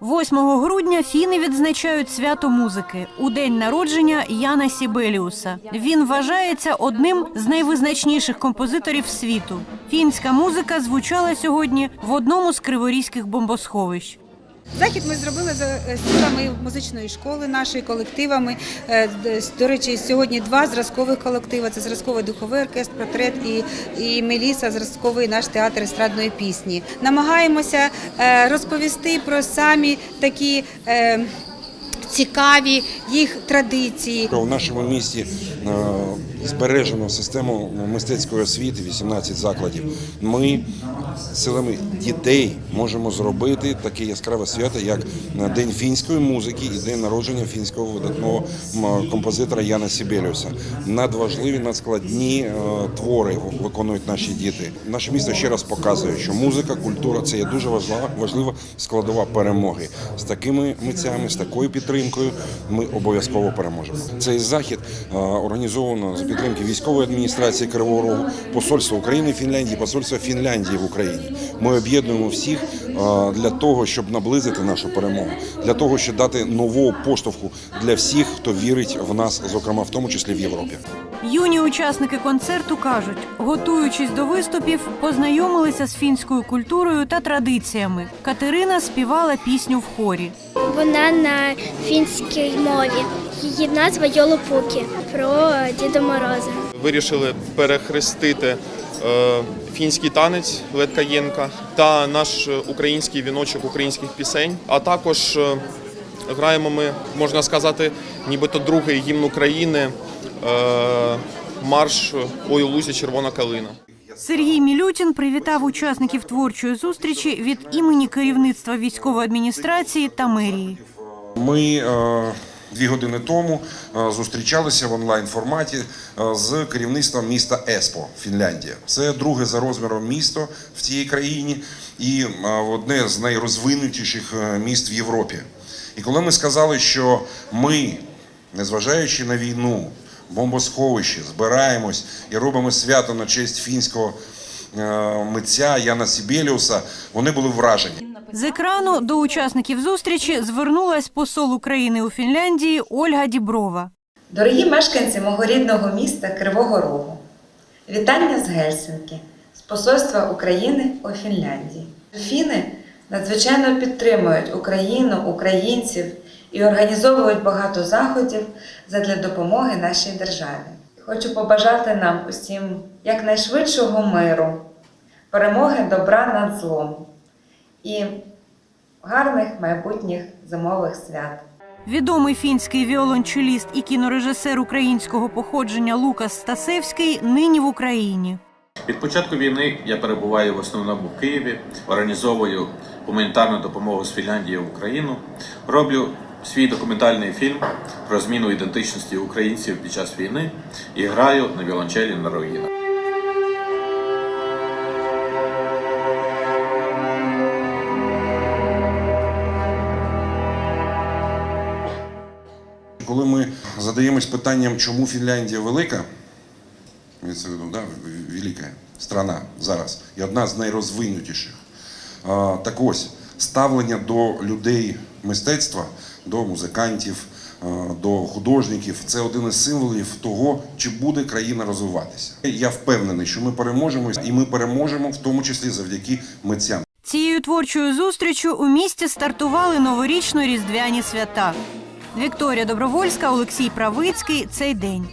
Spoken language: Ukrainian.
8 грудня фіни відзначають свято музики у день народження Яна Сібеліуса. Він вважається одним з найвизначніших композиторів світу. Фінська музика звучала сьогодні в одному з криворізьких бомбосховищ. Захід ми зробили е, силами музичної школи, нашої колективами. Е, До речі, сьогодні два зразкових колективи. Це зразковий духовий оркестр, портрет і, і Меліса, зразковий наш театр естрадної пісні. Намагаємося е, розповісти про самі такі. Цікаві їх традиції, У нашому місті збережено систему мистецької освіти, 18 закладів. Ми силами дітей можемо зробити таке яскраве свято, як День фінської музики і день народження фінського видатного композитора Яна Сібеліуса. Надважливі, надскладні е, твори виконують наші діти. Наше місто ще раз показує, що музика, культура це є дуже важлива, важлива складова перемоги. З такими митцями, з такою підтримкою ми обов'язково переможемо. Цей захід е, організовано за підтримки військової адміністрації Кривого Рогу, посольства України в Фінляндії, посольства Фінляндії в Україні. Ми об'єднуємо всіх е, для того, щоб наблизити нашу перемогу, для того, щоб дати нового поштовху для всіх, хто вірить в нас, зокрема в тому числі в Європі. Юні учасники концерту кажуть, готуючись до виступів, познайомилися з фінською культурою та традиціями. Катерина співала пісню в хорі. Вона на фінській мові. Її назва Йолопукі про Діда Мороза. Вирішили перехрестити е, фінський танець Леткаєнка та наш український віночок українських пісень. А також е, граємо ми, можна сказати, нібито другий гімн України е, марш «Ой у лузі червона калина. Сергій Мілютін привітав учасників творчої зустрічі від імені керівництва військової адміністрації та мерії. Ми дві години тому е, зустрічалися в онлайн форматі е, з керівництвом міста Еспо, Фінляндія. Це друге за розміром місто в цій країні і е, одне з найрозвинутіших міст в Європі. І коли ми сказали, що ми, незважаючи на війну, бомбосховище, збираємось і робимо свято на честь фінського митця Яна Сібеліуса, вони були вражені. З екрану до учасників зустрічі звернулась посол України у Фінляндії Ольга Діброва. Дорогі мешканці мого рідного міста Кривого Рогу, вітання з Гельсинки, з Посольства України у Фінляндії. Фіни надзвичайно підтримують Україну, українців і організовують багато заходів задля допомоги нашій державі. Хочу побажати нам усім якнайшвидшого миру, перемоги добра над злом і гарних майбутніх зимових свят. Відомий фінський віолончеліст і кінорежисер українського походження Лукас Стасевський нині в Україні. Від початку війни я перебуваю в основному в Києві, організовую гуманітарну допомогу з Фінляндії в Україну, роблю свій документальний фільм про зміну ідентичності українців під час війни і граю на віолончелі на руїнах. Коли ми задаємось питанням, чому Фінляндія велика, да, велика страна зараз і одна з найрозвинутіших. Так ось, ставлення до людей мистецтва, до музикантів, до художників це один із символів того, чи буде країна розвиватися. Я впевнений, що ми переможемо, і ми переможемо в тому числі завдяки митцям. Цією творчою зустрічю у місті стартували новорічно-різдвяні свята. Вікторія Добровольська, Олексій Правицький. Цей день.